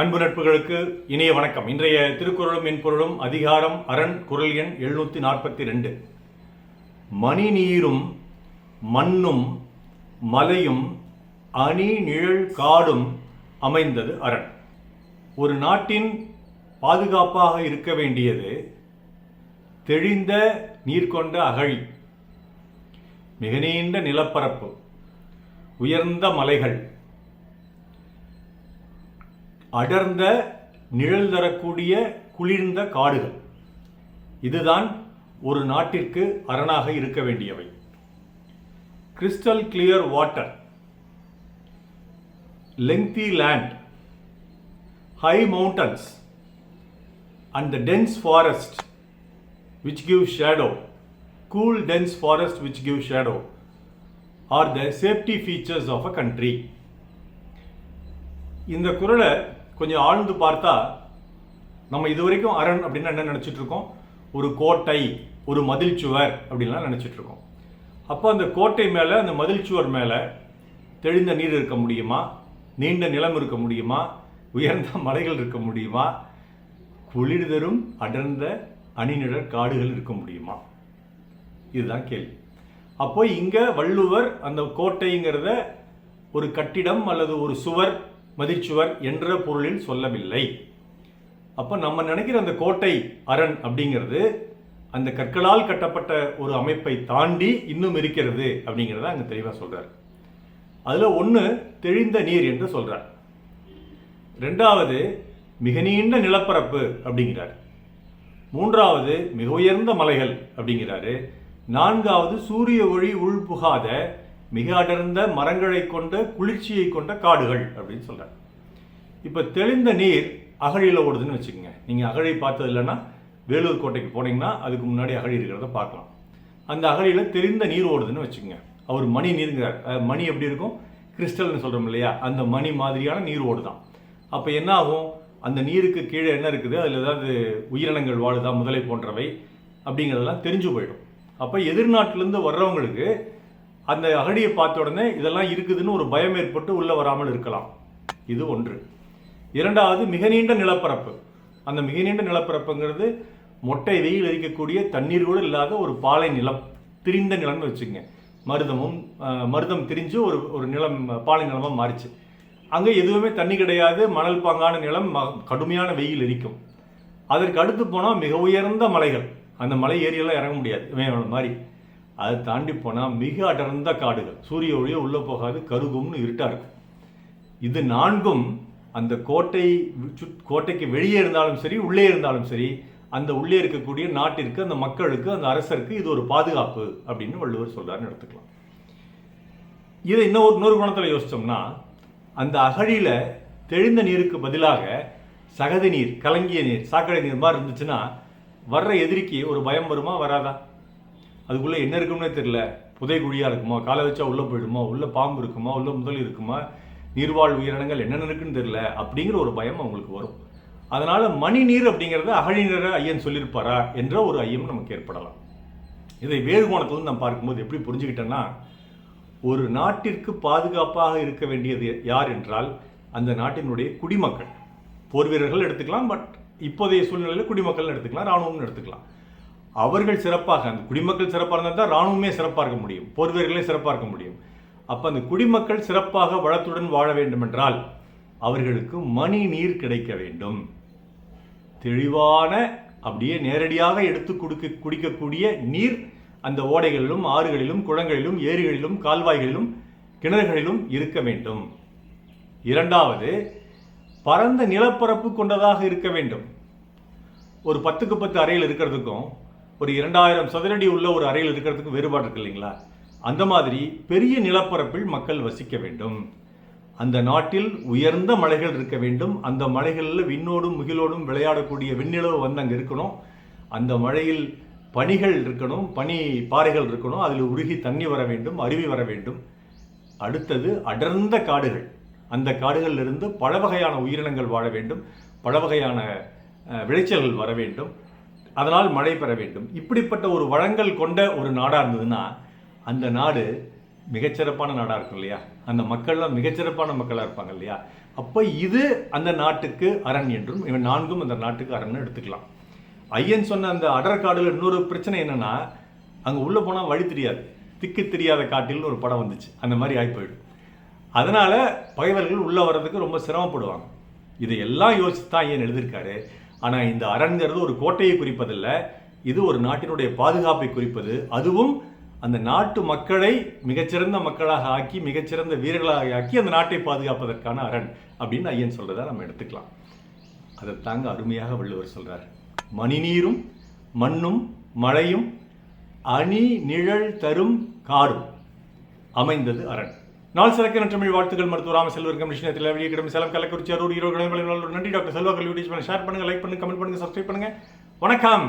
அன்பு நட்புகளுக்கு இணைய வணக்கம். இன்றைய திருக்குறளும் மென்பொருளும் அதிகாரம் அரண் குரல் எண் எழுநூற்றி நாற்பத்தி ரெண்டு மணி நீரும் மண்ணும் மலையும் அணி நிழல் காடும் அமைந்தது அரண். ஒரு நாட்டின் பாதுகாப்பாக இருக்க வேண்டியது தெளிந்த நீர் கொண்ட அகழி மிக நீண்ட நிலப்பரப்பு உயர்ந்த மலைகள் அடர்ந்த நிழல் தரக்கூடிய குளிர்ந்த காடுகள் இதுதான் ஒரு நாட்டிற்கு அரணாக இருக்க வேண்டியவை crystal clear water lengthy land high mountains and the dense forest which give shadow cool dense forest which give shadow, are the safety features of a country. இந்த குரலை கொஞ்சம் ஆழ்ந்து பார்த்தா நம்ம இதுவரைக்கும் அரண் அப்படின்னு என்ன நினச்சிட்டு இருக்கோம்? ஒரு கோட்டை ஒரு மதில் சுவர் அப்படின்லாம் நினச்சிட்டு இருக்கோம். அப்போ அந்த கோட்டை மேலே அந்த மதில் சுவர் மேலே தெளிந்த நீர் இருக்க முடியுமா? நீண்ட நிலம் இருக்க முடியுமா? உயர்ந்த மலைகள் இருக்க முடியுமா? குளிர் தரும் அடர்ந்த அணிநிழற் காடுகள் இருக்க முடியுமா? இதுதான் கேள்வி. அப்போ இங்கே வள்ளுவர் அந்த கோட்டைங்கிறத ஒரு கட்டிடம் அல்லது ஒரு சுவர் மதிச்சுவர் என்ற பொருளில் சொல்லவில்லை. அப்போ நம்ம நினைக்கிற அந்த கோட்டை அரண் அப்படிங்கிறது அந்த கற்களால் கட்டப்பட்ட ஒரு அமைப்பை தாண்டி இன்னும் இருக்கிறது அப்படிங்கிறத அங்கே தெளிவாக சொல்கிறார் அதில் ஒன்று தெளிந்த நீர் என்று சொல்கிறார் ரெண்டாவது மிக நீண்ட நிலப்பரப்பு அப்படிங்கிறார். மூன்றாவது மிக உயர்ந்த மலைகள் அப்படிங்கிறாரு. நான்காவது சூரிய ஒளி உள்புகாத மிக அடர்ந்த மரங்களை கொண்ட குளிர்ச்சியை கொண்ட காடுகள் அப்படின்னு சொல்கிறார் இப்போ தெளிந்த நீர் அகழியில் ஓடுதுன்னு வச்சுக்கோங்க. நீங்கள் அகழி பார்த்தது இல்லைன்னா வேலூர் கோட்டைக்கு போனீங்கன்னா அதுக்கு முன்னாடி அகழி இருக்கிறத பார்க்கலாம். அந்த அகழியில் தெளிந்த நீர் ஓடுதுன்னு வச்சுக்கோங்க. அவர் மணி நீருங்கிறார். மணி எப்படி இருக்கும்? கிறிஸ்டல்னு சொல்கிறோம் இல்லையா? அந்த மணி மாதிரியான நீர் ஓடுதான். அப்போ என்ன ஆகும்? அந்த நீருக்கு கீழே என்ன இருக்குது? அதில் ஏதாவது உயிரினங்கள் வாழுதா? முதலை போன்றவை அப்படிங்கிறதெல்லாம் தெரிஞ்சு போயிடும். அப்போ எதிர்நாட்டிலேருந்து வர்றவங்களுக்கு அந்த அகடியை பார்த்த உடனே இதெல்லாம் இருக்குதுன்னு ஒரு பயம் ஏற்பட்டு உள்ளே வராமல் இருக்கலாம். இது ஒன்று. இரண்டாவது மிக நீண்ட நிலப்பரப்பு. அந்த மிக நீண்ட நிலப்பரப்புங்கிறது மொட்டை வெயில் அரிக்கக்கூடிய தண்ணீர் கூட இல்லாத ஒரு பாலை நிலம் திரிந்த நிலம்னு வச்சுக்கோங்க. மருதமும் மருதம் திரிஞ்சு ஒரு ஒரு நிலம் பாலை நிலமாக மாறிச்சு. அங்கே எதுவுமே தண்ணி கிடையாது மணல் பாங்கான நிலம் ம- கடுமையான வெயில் எரிக்கும் அதற்கு அடுத்து போனால் மிக உயர்ந்த மலைகள். அந்த மலை ஏரியெல்லாம் இறங்க முடியாது மாதிரி அதை தாண்டி போனால் மிக அடர்ந்த காடுகள். சூரிய ஒளியே உள்ளே போகாது கருகும்னு இருட்டாக இருக்கும். இது நான்கும் அந்த கோட்டை சுத்- கோட்டைக்கு வெளியே இருந்தாலும் சரி உள்ளே இருந்தாலும் சரி அந்த உள்ளே இருக்கக்கூடிய நாட்டிற்கு அந்த மக்களுக்கு அந்த அரசருக்கு இது ஒரு பாதுகாப்பு அப்படின்னு வள்ளுவர் சொல்றாருன்னு எடுத்துக்கலாம். இதை இன்னொரு இன்னொரு குணத்தில் யோசிச்சோம்னா அந்த அகழியில் தெளிந்த நீருக்கு பதிலாக சகதி நீர் கலங்கிய நீர் சாக்கடை நீர் மாதிரி இருந்துச்சுன்னா வர்ற எதிரிக்கு ஒரு பயம் வருமா வராதா? அதுக்குள்ளே என்ன இருக்கும்னே தெரில புதை குழியாக இருக்குமா? காலை வச்சா உள்ளே போயிடுமா? உள்ளே பாம்பு இருக்குமா? உள்ளே முதல் இருக்குமா? நீர்வாழ் உயிரினங்கள் என்னென்ன இருக்குன்னு தெரில அப்படிங்கிற ஒரு பயம் அவங்களுக்கு வரும். அதனால் மணி நீர் அப்படிங்கிறத அகழி நீர ஐயன் சொல்லியிருப்பாரா என்ற ஒரு ஐயம் நமக்கு ஏற்படலாம். இதை வேறு கோணத்திலிருந்து நம்ம பார்க்கும்போது எப்படி புரிஞ்சுக்கிட்டேன்னா ஒரு நாட்டிற்கு பாதுகாப்பாக இருக்க வேண்டியது யார் என்றால் அந்த நாட்டினுடைய குடிமக்கள். போர் வீரர்கள் எடுத்துக்கலாம் பட் இப்போதைய சூழ்நிலையில் குடிமக்கள் எடுத்துக்கலாம் ராணுவம்னு எடுத்துக்கலாம். அவர்கள் சிறப்பாக அந்த குடிமக்கள் சிறப்பாக இருந்தால் தான் ராணுவமே சிறப்பாக இருக்க முடியும். போர் வீரர்களே சிறப்பாக இருக்க முடியும். அப்போ அந்த குடிமக்கள் சிறப்பாக வளத்துடன் வாழ வேண்டுமென்றால் அவர்களுக்கு மணி நீர் கிடைக்க வேண்டும். தெளிவான அப்படியே நேரடியாக எடுத்து கொடுக்க குடிக்கக்கூடிய நீர் அந்த ஓடைகளிலும் ஆறுகளிலும் குளங்களிலும் ஏரிகளிலும் கால்வாய்களிலும் கிணறுகளிலும் இருக்க வேண்டும். இரண்டாவது பரந்த நிலப்பரப்பு கொண்டதாக இருக்க வேண்டும். ஒரு பத்துக்கு பத்து அறையில் இருக்கிறதுக்கும் ஒரு இரண்டாயிரம் சதுரடி உள்ள ஒரு அறையில் இருக்கிறதுக்கு வேறுபாடு இருக்கு இல்லைங்களா? அந்த மாதிரி பெரிய நிலப்பரப்பில் மக்கள் வசிக்க வேண்டும். அந்த நாட்டில் உயர்ந்த மலைகள் இருக்க வேண்டும். அந்த மலைகளில் விண்ணோடும் முகிலோடும் விளையாடக்கூடிய விண்ணிலவு வந்து அங்கே இருக்கணும். அந்த மழையில் பனிகள் இருக்கணும் பனி பாறைகள் இருக்கணும். அதில் உருகி தண்ணி வர வேண்டும் அருவி வர வேண்டும். அடுத்தது அடர்ந்த காடுகள். அந்த காடுகளில் இருந்து பல வகையான உயிரினங்கள் வாழ வேண்டும். பல வகையான விளைச்சல்கள் வர வேண்டும். அதனால் மழை பெற வேண்டும். இப்படிப்பட்ட ஒரு வளங்கள் கொண்ட ஒரு நாடாக இருந்ததுன்னா அந்த நாடு மிகச்சிறப்பான நாடாக இருக்கும் இல்லையா? அந்த மக்கள்லாம் மிகச்சிறப்பான மக்களாக இருப்பாங்க இல்லையா? அப்போ இது அந்த நாட்டுக்கு அரண் என்றும் இவன் நான்கும் அந்த நாட்டுக்கு அரண்னு எடுத்துக்கலாம். ஐயன் சொன்ன அந்த அடர்காடுல இன்னொரு பிரச்சனை என்னென்னா அங்கே உள்ளே போனால் வழி தெரியாது. திக்கு தெரியாத காட்டில்னு ஒரு படம் வந்துச்சு. அந்த மாதிரி ஆகி போயிடும் அதனால் பகைவர்கள் உள்ளே வர்றதுக்கு ரொம்ப சிரமப்படுவாங்க. இதையெல்லாம் யோசித்து தான் ஐயன் எழுதியிருக்காரு. ஆனால் இந்த அரண்கிறது ஒரு கோட்டையை குறிப்பதில்லை. இது ஒரு நாட்டினுடைய பாதுகாப்பை குறிப்பது. அதுவும் அந்த நாட்டு மக்களை மிகச்சிறந்த மக்களாக ஆக்கி மிகச்சிறந்த வீரர்களாக ஆக்கி அந்த நாட்டை பாதுகாப்பதற்கான அரண் அப்படின்னு ஐயன் சொல்றதை நம்ம எடுத்துக்கலாம். அதை தாங்க அருமையாக வள்ளுவர் சொல்றார். மணிநீரும் மண்ணும் மழையும் அணி நிழல் தரும் காடும் அமைந்தது அரண். நாள் சிறக்க தமிழ் வாழ்த்துக்கள் மருத்துவ ராம செல்வர் கமிஷனத்தில் வெளியே கிடமை சேலம் கள்ளக்குறிச்சி அரூர் ஈரோடு நன்றி டாக்டர் செல்வா கல்வி ஷேர் பண்ணுங்கள் லைக் பண்ணுங்கள் கமெண்ட் பண்ணுங்கள் சப்ஸ்கிரைப் பண்ணுங்கள் வணக்கம்.